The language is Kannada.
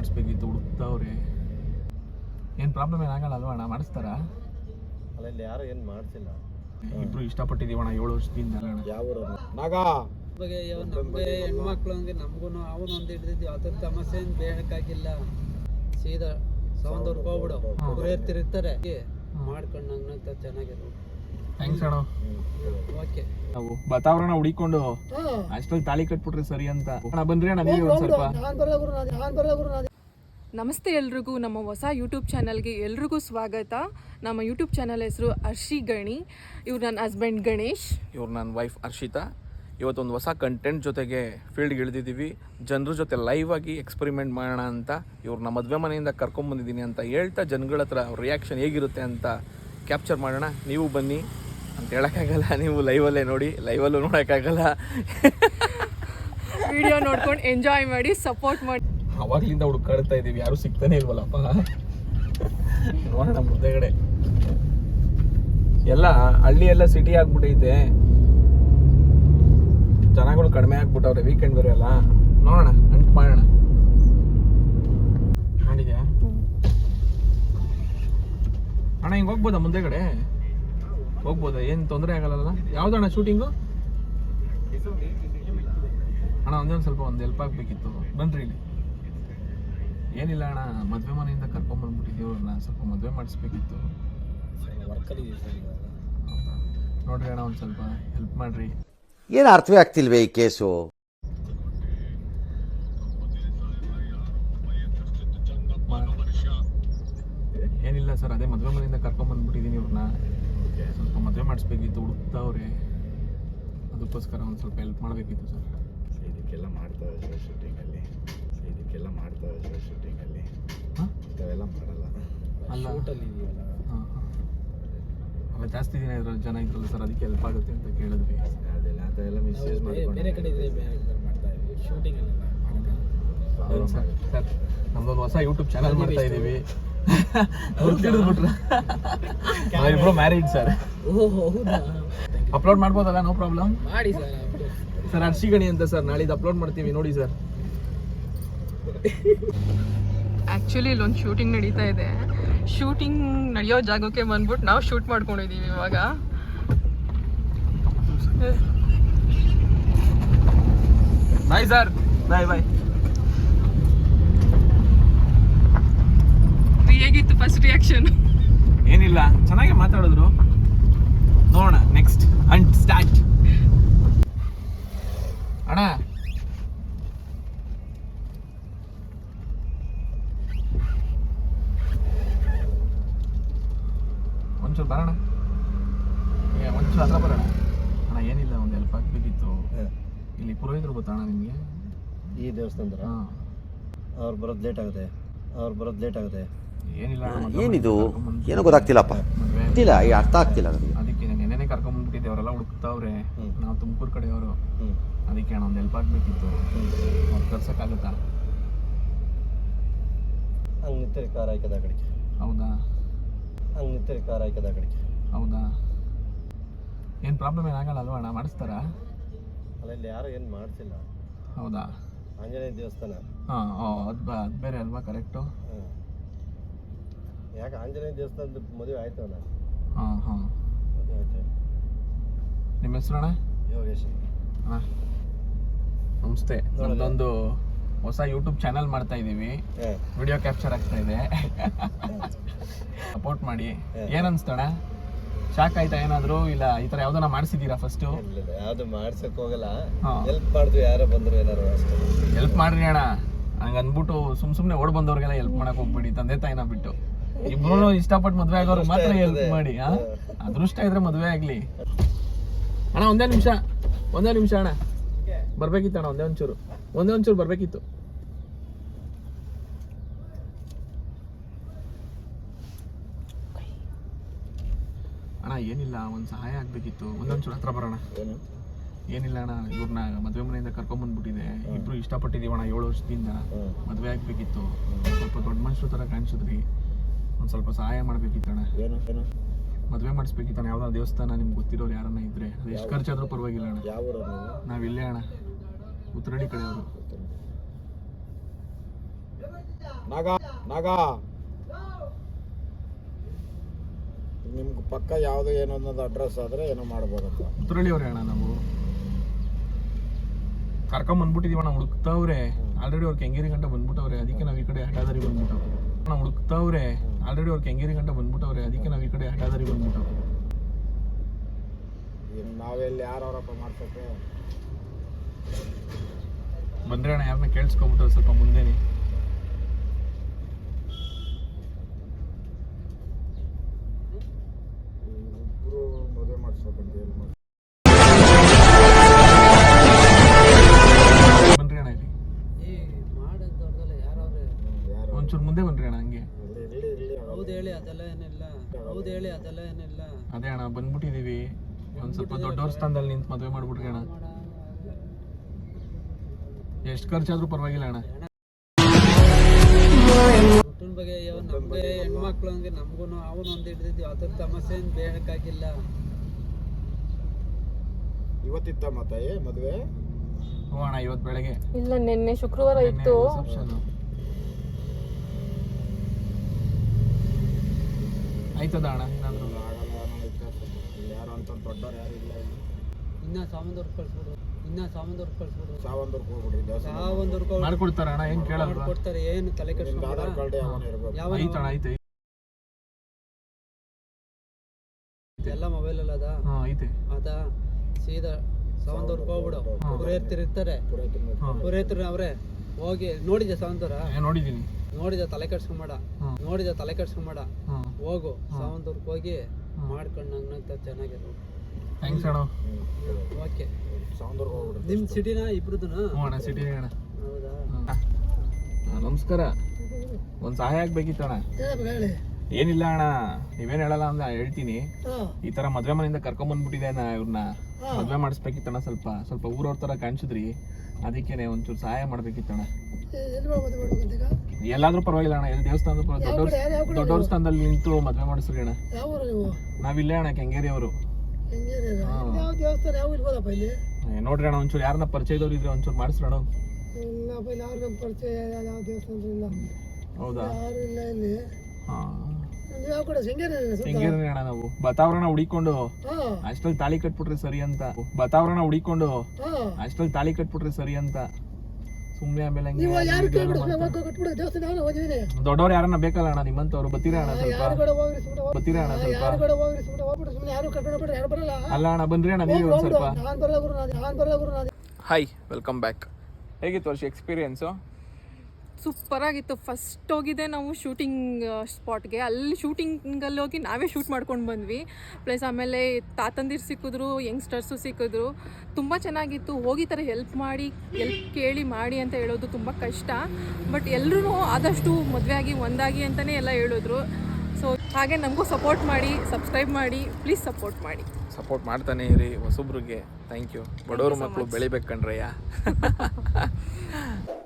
ಮಾಡಿಸ್ಬೇಕಿತ್ತು ಹುಡುಕ್ತಾವ್ರೆ ಏನು ಪ್ರಾಬ್ಲಮ್ ಏನಾಗಲ್ಲ ಅಲ್ವಾ ಅಣ್ಣ? ಮಾಡಿಸ್ತಾರಾ? ಅಲ್ಲ ಇಲ್ಲಿ ಯಾರು ಏನು ಮಾಡ್ಸಿಲ್ಲ. ಇಬ್ರು ಇಷ್ಟಪಟ್ಟಿದ್ದೀವಣ ಏಳು ವರ್ಷದಿಂದ ಅಣ್ಣ. ಯಾವ ನಾಗ! ಬಗ್ಗೆ ಯಾವ ನಮಗೆ ಹೆಣ್ಮಕ್ಳು ಹಂಗೆ ನಮಗೂ ಅವನು ಒಂದು ಹಿಡಿದಿದ್ವಿ ಅದ್ರ ಸಮಸ್ಯೆ ಏನು ಬೇಡಕ್ಕಾಗಿಲ್ಲ. ಸೀದಾ ಸೌಂದರ್ಯ ಹೋಗ್ಬಿಡು. ಒಬ್ಬರೇ ತಿರುಗ್ತಾರೆ. ಮಾಡ್ಕೊಂಡು ಹಂಗಂತ ಚೆನ್ನಾಗಿರು ಥ್ಯಾಂಕ್ಸ್ ಅಣ್ಣ. ಓಕೆ ನಾವು ವಾತಾವರಣ ಹುಡಿಕೊಂಡು ಅಷ್ಟೊಂದು ತಾಳಿ ಕಟ್ಬಿಟ್ರೆ ಸರಿ ಅಂತ. ಅಣ್ಣ ಬನ್ರಿ ಅಣ್ಣ ನೀವೇ ಒಂದು ಸ್ವಲ್ಪ. ನಮಸ್ತೆ ಎಲ್ರಿಗೂ ನಮ್ಮ ಹೊಸ ಯೂಟ್ಯೂಬ್ ಚಾನಲ್ಗೆ ಎಲ್ರಿಗೂ ಸ್ವಾಗತ. ನಮ್ಮ ಯೂಟ್ಯೂಬ್ ಚಾನಲ್ ಹೆಸರು ಅರ್ಷಿ ಗಣಿ. ಇವ್ರು ನನ್ನ ಹಸ್ಬೆಂಡ್ ಗಣೇಶ್. ಇವ್ರು ನನ್ನ ವೈಫ್ ಹರ್ಷಿತಾ. ಇವತ್ತೊಂದು ಹೊಸ ಕಂಟೆಂಟ್ ಜೊತೆಗೆ ಫೀಲ್ಡ್ಗೆ ಇಳಿದಿದ್ದೀವಿ. ಜನರ ಜೊತೆ ಲೈವ್ ಆಗಿ ಎಕ್ಸ್ಪೆರಿಮೆಂಟ್ ಮಾಡೋಣ ಅಂತ ಇವ್ರು ನಮ್ಮ ಮದುವೆ ಮನೆಯಿಂದ ಕರ್ಕೊಂಬಂದಿದ್ದೀನಿ ಅಂತ ಹೇಳ್ತಾ ಜನಗಳ ಹತ್ರ ರಿಯಾಕ್ಷನ್ ಹೇಗಿರುತ್ತೆ ಅಂತ ಕ್ಯಾಪ್ಚರ್ ಮಾಡೋಣ. ನೀವು ಬನ್ನಿ. ಹೇಳೋಕ್ಕಾಗಲ್ಲ ನೀವು ಲೈವಲ್ಲೇ ನೋಡಿ ಲೈವಲ್ಲೂ ನೋಡೋಕ್ಕಾಗಲ್ಲ. ವಿಡಿಯೋ ನೋಡ್ಕೊಂಡು ಎಂಜಾಯ್ ಮಾಡಿ ಸಪೋರ್ಟ್ ಮಾಡಿ. ಅವಾಗ್ಲಿಂದ ಹುಡುಕಾಡ್ತಾ ಇದ್ದೀವಿ ಯಾರು ಸಿಗ್ತಾನೆ ಇಲ್ವಲ್ಲಪ್ಪ. ನೋಡೋಣ ಮುಂದೆಗಡೆ ಎಲ್ಲ ಹಳ್ಳಿ ಎಲ್ಲ ಸಿಟಿ ಆಗ್ಬಿಟ್ಟೈತೆ ಜನಗಳು ಕಡಿಮೆ ಆಗ್ಬಿಟ್ಟವ್ರೆ ವೀಕೆಂಡ್ ಬೇರೆ ಅಲ್ಲ ನೋಡೋಣ ಅಂಟ್ ಮಾಡೋಣ. ನೋಡಿದ್ಯಾ ಅಣ್ಣ ಹಿಂಗೆ ಹೋಗ್ಬೋದಾ ಮುಂದೆಗಡೆ? ಹೋಗ್ಬೋದಾ? ಏನು ತೊಂದರೆ ಆಗಲ್ಲ ಯಾವ್ದಣ್ಣ ಶೂಟಿಂಗು ಅಣ್ಣ ಒಂದೇ ಒಂದು ಸ್ವಲ್ಪ ಒಂದು ಹೆಲ್ಪ್ ಆಗಬೇಕಿತ್ತು. ಬನ್ರಿ ಇಲ್ಲಿ. ಏನಿಲ್ಲ ಅಣ್ಣ ಮದುವೆ ಮನೆಯಿಂದ ಕರ್ಕೊಂಬಂದ್ಬಿಟ್ಟಿದ್ದೀವಿ ಅವ್ರನ್ನ ಸ್ವಲ್ಪ ಮದುವೆ ಮಾಡಿಸ್ಬೇಕಿತ್ತು. ನೋಡ್ರಿ ಅಣ್ಣ ಒಂದು ಸ್ವಲ್ಪ ಹೆಲ್ಪ್ ಮಾಡ್ರಿ. ಏನು ಅರ್ಥವೇ ಆಗ್ತಿಲ್ವೇ ಈ ಕೇಸು? ಏನಿಲ್ಲ ಸರ್ ಅದೇ ಮದುವೆ ಮನೆಯಿಂದ ಕರ್ಕೊಂಬಂದ್ಬಿಟ್ಟಿದ್ದೀನಿ ಇವ್ರನ್ನ. ಮಾಡಿಸ್ಬೇಕಿತ್ತು ಹುಡುಕ್ತಾವ್ರೆ ಅದಕ್ಕೋಸ್ಕರ ಒಂದು ಸ್ವಲ್ಪ ಹೆಲ್ಪ್ ಮಾಡಬೇಕಿತ್ತು ಸರ್ ಇದಕ್ಕೆಲ್ಲ ಮಾಡ್ತಾ ಸರ್ ಶೂಟಿಂಗಲ್ಲಿ ಇದಕ್ಕೆಲ್ಲ ಮಾಡ್ತಾ ಸರ್ ಶೂಟಿಂಗಲ್ಲಿ ಹಾಂ? ಇಂಥವೆಲ್ಲ ಮಾಡಲ್ಲ. ಅಲ್ಲ. ಊಟಲ್ಲಿ ಇದೆಯಲ್ಲ? ಹಾಂ ಹಾಂ. ಅಲ್ಲ ಜಾಸ್ತಿ ದಿನ ಇದ್ರಲ್ಲಿ ಜನ ಇದ್ರಲ್ಲ ಸರ್ ಅದಕ್ಕೆ ಹೆಲ್ಪ್ ಆಗುತ್ತೆ ಅಂತ ಕೇಳಿದ್ವಿ. ಅದೆಲ್ಲ ಅದೆಲ್ಲ ಮಿಸ್ಯೂಸ್ ಮಾಡಿ ಬೇರೆ ಕಡೆ ಇದ್ರೆ ಬೇರೆ ಮಾಡ್ತಾ ಇದ್ವಿ. ಶೂಟಿಂಗ್ ಹೌದು. ಸರ್ ಸರ್ ನಮ್ದೊಂದು ಹೊಸ ಯೂಟ್ಯೂಬ್ ಚಾನಲ್ ಮಾಡ್ತಾ ಇದ್ದೀವಿ. ಇಬ್ರು ಮ್ಯಾರಿಡ್ ಸರ್ ಅಪ್ಲೋಡ್ ಮಾಡ್ಬೋದಲ್ಲ ನೋ ಪ್ರಾಬ್ಲಮ್ ಮಾಡಿ ಸರ್ ಸರ್ ಹರ್ಷಿಗಣಿ ಅಂತ ಸರ್ ನಾಳಿದ್ದು ಅಪ್ಲೋಡ್ ಮಾಡ್ತೀವಿ ನೋಡಿ ಸರ್ ಆ್ಯಕ್ಚುಲಿ ಇಲ್ಲೊಂದು ಶೂಟಿಂಗ್ ನಡೀತಾ ಇದೆ. ಶೂಟಿಂಗ್ ನಡೆಯೋ ಜಾಗಕ್ಕೆ ಬಂದ್ಬಿಟ್ಟು ನಾವು ಶೂಟ್ ಮಾಡ್ಕೊಂಡಿದ್ದೀವಿ ಇವಾಗ. ಬಾಯ್ ಸರ್ ಬಾಯ್ ಬಾಯ್ ಹೇಗಿತ್ತು ಫಸ್ಟ್ ರಿಯಾಕ್ಷನ್ ಏನಿಲ್ಲ ಚೆನ್ನಾಗಿ ಮಾತಾಡಿದ್ರು. ನೋಡೋಣ ನೆಕ್ಸ್ಟ್ ಅಂಡ್ ಸ್ಟಾರ್ಟ್ ಅಣ್ಣ. ಒಂಚೂರು ಬರೋಣ. ಏ ಒಂಚೂರು ಹತ್ರ ಬರೋಣ. ಅಣ್ಣ ಏನಿಲ್ಲ ಒಂದು ಹೆಲ್ಪ್ ಆಗಬೇಕಿತ್ತು. ಇಲ್ಲಿ ಪುರೋಹಿತರು ಗೊತ್ತಾ ಅಣ್ಣ ನಿಮಗೆ? ಈ ದೇವಸ್ಥಾನದ ಹಾಂ. ಅವ್ರು ಬರೋದು ಲೇಟ್ ಆಗುತ್ತೆ. ಅವ್ರು ಬರೋದು ಲೇಟ್ ಆಗುತ್ತೆ. ಏನಿದು? ಏನೋ ಗೊತ್ತಾಗ್ತಿಲ್ಲಪ್ಪ. ಗೊತ್ತಿಲ್ಲ ಈ ಅರ್ಥ ಆಗ್ತಿಲ್ಲ ನನಗೆ. ಅದಕ್ಕೆ ನೆನೆನೆ ಕರ್ಕೊಂಡ್ಬಿಟ್ಟಿದ್ದೆ ಅವರೆಲ್ಲ ಹುಡುಕ್ತಾವ್ರೆ. ನಾವು ತುಮಕೂರು ಕಡೆಯವರು. ಅದಕ್ಕೆ ನಾನು ಹೆಲ್ಪ್ ಆಗಬೇಕಿತ್ತು. ಅವ್ರು ಕರ್ಸೋಕ್ಕಾಗುತ್ತಾ? ಹಂಗೆ ನಿಂತರಿ ಕಾರ್ ಹಾಕದ ಕಡೆಗೆ. ಹೌದಾ? ಹಂಗೆ ನಿಂತರಿ ಕಾರ್ ಆಯ್ಕೆದ ಆ ಕಡೆಗೆ. ಹೌದಾ? ಏನು ಪ್ರಾಬ್ಲಮ್ ಏನಾಗಲ್ಲ ಅಲ್ವಾ ಅಣ್ಣ? ಮಾಡಿಸ್ತಾರಾ? ಅಲ್ಲ ಇಲ್ಲಿ ಯಾರು ಏನು ಮಾಡ್ಸಿಲ್ಲ. ಹೌದಾ? ಆಂಜನೇಯ ದೇವಸ್ಥಾನ. ಹಾಂ ಅದು ಬೇರೆ ಅಲ್ವಾ ಕರೆಕ್ಟು ಹ್ಞೂ ಯಾಕೆ ಆಂಜನೇಯ ದೇವಸ್ಥಾನದ ಮದುವೆ ಆಯ್ತು ಅಲ್ಲ ಹಾಂ ಹಾಂ. ಮದುವೆ ಆಯ್ತು. ನಿಮ್ಮ ಹೆಸರು ಅಣ್ಣ? ಯೋಗೇಶ್. ಅಣ್ಣ ನಮಸ್ತೆ. ನಮ್ಮದೊಂದು ಹೊಸ ಯೂಟ್ಯೂಬ್ ಚಾನಲ್ ಮಾಡ್ತಾ ಇದ್ದೀವಿ. ವಿಡಿಯೋ ಕ್ಯಾಪ್ಚರ್ ಆಗ್ತಾ ಇದೆ. ಸಪೋರ್ಟ್ ಮಾಡಿ. ಏನನ್ಸ್ತಣ್ಣ ಶಾಕ್ ಆಯ್ತಾ ಏನಾದ್ರು? ಇಲ್ಲ ಈ ಥರ ಯಾವ್ದನ್ನ ಮಾಡಿಸಿದ್ದೀರಾ ಫಸ್ಟು ಯಾವುದು ಮಾಡ್ಸಕ್ ಹೋಗಲ್ಲ. ಹೆಲ್ಪ್ ಮಾಡಿದ್ವಿ ಯಾರೋ ಬಂದ್ರು ಏನಾರು ಅಷ್ಟೇ. ಹೆಲ್ಪ್ ಮಾಡ್ರಿ ಅಣ್ಣ. ಹಂಗ ಅಂದ್ಬಿಟ್ಟು ಸುಮ್ ಸುಮ್ನೆ ಓಡ್ ಬಂದವ್ರಿಗೆಲ್ಲ ಹೆಲ್ಪ್ ಮಾಡಕ್ ಹೋಗ್ಬಿಡಿ. ತಂದೆ ತಾಯಿನ ಬಿಟ್ಟು. ಇಬ್ರು ಇಷ್ಟಪಟ್ಟು ಮದ್ವೆ ಆಗೋರು ಮಾತ್ರ ಹೆಲ್ಪ್ ಮಾಡಿ ಅದೃಷ್ಟ ಇದ್ರೆ ಮದ್ವೆ ಆಗ್ಲಿ. ಅಣ್ಣ ಒಂದೇ ನಿಮಿಷ. ಒಂದೇ ನಿಮಿಷ ಅಣ್ಣ. ಬರ್ಬೇಕಿತ್ತು ಅಣ್ಣ ಒಂದೇ ಒಂಚೂರು. ಒಂದೇ ಒಂಚೂರು ಬರ್ಬೇಕಿತ್ತು. ಅಣ್ಣ ಏನಿಲ್ಲ ಒಂದು ಸಹಾಯ ಆಗ್ಬೇಕಿತ್ತು. ಒಂದೊಂಚೂರು ಹತ್ರ ಬರೋಣ. ಏನು? ಏನಿಲ್ಲ ಅಣ್ಣ ಇವ್ರನ್ನ ಮದ್ವೆ ಮನೆಯಿಂದ ಕರ್ಕೊಂಡ್ ಬಂದ್ಬಿಟ್ಟಿದೆ. ಇಬ್ರು ಇಷ್ಟಪಟ್ಟಿದೀವಣ್ಣ ಏಳು ವರ್ಷದಿಂದ. ಮದ್ವೆ ಮದುವೆ ಆಗ್ಬೇಕಿತ್ತು. ಸ್ವಲ್ಪ ದೊಡ್ಡ ಮನುಷ್ಯರ ತರ ಕಾಣಿಸಿದ್ರಿ. ಒಂದು ಸ್ವಲ್ಪ ಸಹಾಯ ಮಾಡ್ಬೇಕಿತ್ತಣ್ಣ. ಏನು ಏನು? ಮದುವೆ ಮಾಡಿಸ್ಬೇಕಿತ್ತಣ್ಣ ಯಾವುದೋ ಯಾವ್ದಾದ್ರು ದೇವಸ್ಥಾನ ನಿಮ್ಗೆ ಗೊತ್ತಿರೋರು ಯಾರನ್ನ ಇದ್ರೆ. ಅದು ಎಷ್ಟು ಖರ್ಚಾದ್ರೂ ಪರವಾಗಿಲ್ಲ ಅಣ್ಣ. ಯಾವ ಊರು ನೀವು? ನಾವು ಇಲ್ಲೇ ಅಣ್ಣ. ಉತ್ತರಡಿ ಕಡೆಯವರು. ನಾಗ ನಾಗ. ನಿಮ್ಗೆ ಪಕ್ಕ ಯಾವುದು ಏನೋ ಅನ್ನೋದು ಅಡ್ರೆಸ್ ಆದರೆ ಏನೋ ಮಾಡ್ಬೋದಪ್ಪ. ಉತ್ತರಳ್ಳಿ ಅವ್ರೆ ಅಣ್ಣ ನಾವು. ಕರ್ಕೊಂಡ್ ಬಂದ್ಬಿಟ್ಟಿದೀವಿ ಅಣ್ಣ ಹುಡುಕ್ತಾವ್ರೆ ಆಲ್ರೆಡಿ ಅವ್ರು ಕೆಂಗೇರಿ ಗಂಟ ಬಂದ್ಬಿಟ್ಟವ್ರೆ. ಅದಕ್ಕೆ ನಾವು ಈ ಕಡೆ ಹಠಾದಾರಿ ಬಂದ್ಬಿಟ್ಟು ಅಣ್ಣ ಹುಡುಕ್ತಾವ್ರೆ. ಆಲ್ರೆಡಿ ಅವ್ರು ಕೆಂಗೇರಿ ಗಂಟ ಬಂದ್ಬಿಟ್ಟವ್ರೆ ಅದಕ್ಕೆ ನಾವು ಈ ಕಡೆ ಹಠಾದಾರಿ ಬಂದ್ಬಿಟ್ಟವ್ರು ನಾವೆಲ್ಲಿ ಯಾರವರಪ್ಪ ಮಾಡ್ಸಕ್ಕೆ ಬಂದ್ರೆ ಅಣ್ಣ ಯಾರನ್ನ ಕೇಳಿಸ್ಕೊಂಬಿಟ್ಟು ಸ್ವಲ್ಪ ಮುಂದೆನೆ. ಹೌದು ಹೇಳಿ ಅದೆಲ್ಲ ಏನಿಲ್ಲ. ಅದೇ ಅಣ್ಣ ಬಂದ್ಬಿಟ್ಟಿದೀವಿ. ಒಂದ್ ಸ್ವಲ್ಪ ದೊಡ್ಡವ್ರ ಸ್ಥಾನದಲ್ಲಿ ನಿಂತು ಮದುವೆ ಮಾಡ್ಬಿಟ್ರಿ ಅಣ್ಣ. ಎಷ್ಟು ಖರ್ಚಾದ್ರೂ ಪರವಾಗಿಲ್ಲ ಅಣ್ಣ. ಹುಟ್ಟಿನ ಬಗ್ಗೆ ನಮಗೆ ನಮ್ಗೆ ಹೆಣ್ಮಕ್ಳು ಹಂಗೆ ನಮ್ಗೂ ಅವನು ಒಂದು ಹಿಡಿದಿದ್ವಿ. ಅದ್ರ ಸಮಸ್ಯೆ ಏನು ಬೇಡಕ್ಕಾಗಿಲ್ಲ. ಇವತ್ತಿತ್ತ ಮತ್ತೆ ಮದುವೆ? ಹ್ಞೂ ಅಣ್ಣ ಇವತ್ತು ಬೆಳಗ್ಗೆ. ಇಲ್ಲ ನಿನ್ನೆ ಶುಕ್ರವಾರ ಇತ್ತು. ಆಯ್ತದ ಅಣ್ಣ ಏನಾದ್ರು ಆಗಲ್ಲ ಅನ್ನೋ ವಿಚಾರ ಯಾರು ಅಂತ ದೊಡ್ಡವ್ರು ಯಾರು ಇಲ್ಲ ಇಲ್ಲಿ. ಇನ್ನ ಸಾಮಂದವ್ರು ಕಳ್ಸ್ಬಿಡು. ಇನ್ನ ಸಾಮಂದವ್ರು ಕಳ್ಸ್ಬಿಡು. ಸಾವಂದರ್ಗೆ ಹೋಗ್ಬಿಡ್ರಿ ದೇವಸ್ಥಾನ ಸಾವಂದವ್ರು ಮಾಡ್ಕೊಡ್ತಾರ ಅಣ್ಣ ಏನ್ ಕೇಳಲ್ವಾ? ಕೊಡ್ತಾರೆ ಏನು ತಲೆ ನಿಮ್ದು ಆಧಾರ್ ಕಾರ್ಡ್ ಯಾವನ ಇರ್ಬೇಕು. ಯಾವ ಐತಣ ಐತೆ ಎಲ್ಲ ಮೊಬೈಲ್ ಅಲ್ಲ ಅದ ಹಾ ಐತೆ. ಅದ ಸೀದಾ ಸಾವಂದವ್ರಿಗೆ ಹೋಗ್ಬಿಡು. ಪುರೋಹಿತರು ಇರ್ತಾರೆ. ಪುರೋಹಿತರು ಅವ್ರೆ. ಹೋಗಿ ನೋಡಿದ್ಯಾ ಸಾವಂತವ್ರ? ಏ, ನೋಡಿದೀನಿ ನೋಡಿದ ತಲೆ ಕೆಡ್ಸ್ಕೊಂಬೇಡ. ನೋಡಿದ ತಲೆ ಕೆಡ್ಸ್ಕೊಂಬೇಡ? ಹೋಗು ಸಾವಂತವ್ರಿಗೆ ಹೋಗಿ ಮಾಡ್ಕೊಂಡು ನಂಗೆ ಚೆನ್ನಾಗಿರು. ಥ್ಯಾಂಕ್ಸ್ ಅಣ್ಣ. ಓಕೆ. ನಿಮ್ಮ ಸಿಟಿನ ಇಬ್ರದನ? ಅಣ್ಣ ಸಿಟಿ ಅಣ್ಣ. ಹೌದಾ? ನಮಸ್ಕಾರ. ಒಂದ್ ಸಹಾಯ ಆಗ್ಬೇಕಿತ್ತು ಅಣ್ಣ. ಏನಿಲ್ಲ ಅಣ್ಣ ನೀವೇನ್ ಹೇಳಲ್ಲ ಅಂದ್ರೆ ಹೇಳ್ತೀನಿ. ಈ ತರ ಮದ್ವೆ ಮನೆಯಿಂದ ಕರ್ಕೊಂಡ್ ಬಂದ್ಬಿಟ್ಟಿದೆ ಇವ್ರನ್ನ ಮದ್ವೆ ಮಾಡಿಸ್ಬೇಕಿತ್ತಣ್ಣ ಸ್ವಲ್ಪ. ಸ್ವಲ್ಪ ಊರವ್ರ ತರ ಕಾಣಿಸಿದ್ರಿ. ಅದಕ್ಕೇನೆ ಒಂಚೂರು ಸಹಾಯ ಮಾಡ್ಬೇಕಿತ್ತಣ್ಣ ಎಲ್ಲಾದ್ರೂ ಪರವಾಗಿಲ್ಲ ಅಣ್ಣ ಎಲ್ಲಿ ದೇವಸ್ಥಾನದ ದೊಡ್ಡ ದೊಡ್ಡವ್ರ ಸ್ಥಾನದಲ್ಲಿ ನಿಂತು ಮದ್ವೆ ಮಾಡಿಸ್ರಿ ಅಣ್ಣ. ನಾವಿಲ್ಲೇ ಅಣ್ಣ ಕೆಂಗೇರಿ ಅವರು. ನೋಡ್ರಿ ಅಣ್ಣ ಒಂಚೂರು ಯಾರನ್ನ ಪರಿಚಯದವ್ರು ಇದ್ರೆ ಒಂಚೂರು ಇಲ್ಲ. ಹೌದಾ? ಹಾ. ಅಣ್ಣ ನಾವು. ವಾತಾವರಣ ಹುಡಿಕೊಂಡು ಅಷ್ಟಲ್ಲಿ ತಾಳಿ ಕಟ್ಬಿಟ್ರೆ ಸರಿ ಅಂತ. ವಾತಾವರಣ ಹುಡಿಕೊಂಡು ಅಷ್ಟಲ್ಲಿ ತಾಳಿ ಕಟ್ಬಿಟ್ರೆ ಸರಿ ಅಂತ. ಸುಮ್ನೆ ಆಮೇಲೆ. ದೊಡ್ಡವ್ರು ಯಾರನ್ನ ಬೇಕಲ್ಲ ಅಣ್ಣ ನಿಮ್ಮಂತವ್ರು. ಬತ್ತೀರ ಅಣ್ಣ ಸ್ವಲ್ಪ? ಬತ್ತೀರ ಅಣ್ಣ ಸ್ವಲ್ಪ? ಅಲ್ಲ ಅಣ್ಣ ಬಂದ್ರಿ ಅಣ್ಣ ನೀವು ಸ್ವಲ್ಪ. ಹಾಯ್ ವೆಲ್ಕಮ್ ಬ್ಯಾಕ್ ಹೇಗಿತ್ತು ವರ್ಷ ಎಕ್ಸ್ಪೀರಿಯನ್ಸು ಸೂಪರ್ ಆಗಿತ್ತು ಫಸ್ಟ್ ಹೋಗಿದ್ದೆ ನಾವು ಶೂಟಿಂಗ್ ಸ್ಪಾಟ್ಗೆ ಅಲ್ಲಿ ಶೂಟಿಂಗಲ್ಲಿ ಹೋಗಿ ನಾವೇ ಶೂಟ್ ಮಾಡ್ಕೊಂಡು ಬಂದ್ವಿ. ಪ್ಲಸ್ ಆಮೇಲೆ ತಾತಂದಿರು ಸಿಕ್ಕಿದ್ರು ಯಂಗ್ಸ್ಟರ್ಸು ಸಿಕ್ಕಿದ್ರು. ತುಂಬ ಚೆನ್ನಾಗಿತ್ತು. ಹೋಗಿ ಥರ ಹೆಲ್ಪ್ ಮಾಡಿ ಎಲ್ಪ್ ಕೇಳಿ ಮಾಡಿ ಅಂತ ಹೇಳೋದು ತುಂಬ ಕಷ್ಟ. ಬಟ್ ಎಲ್ಲರೂ ಆದಷ್ಟು ಮದುವೆ ಆಗಿ ಒಂದಾಗಿ ಅಂತಲೇ ಎಲ್ಲ ಹೇಳಿದ್ರು. ಸೊ ಹಾಗೆ ನಮಗೂ ಸಪೋರ್ಟ್ ಮಾಡಿ ಸಬ್ಸ್ಕ್ರೈಬ್ ಮಾಡಿ ಪ್ಲೀಸ್ ಸಪೋರ್ಟ್ ಮಾಡಿ. ಸಪೋರ್ಟ್ ಮಾಡ್ತಾನೆ ಇರಿ ಹೊಸೊಬ್ರಿಗೆ. ಥ್ಯಾಂಕ್ ಯು ಬಡವ್ರ ಮಕ್ಕಳು ಬೆಳಿಬೇಕು ಕಣ್ರಯ್ಯ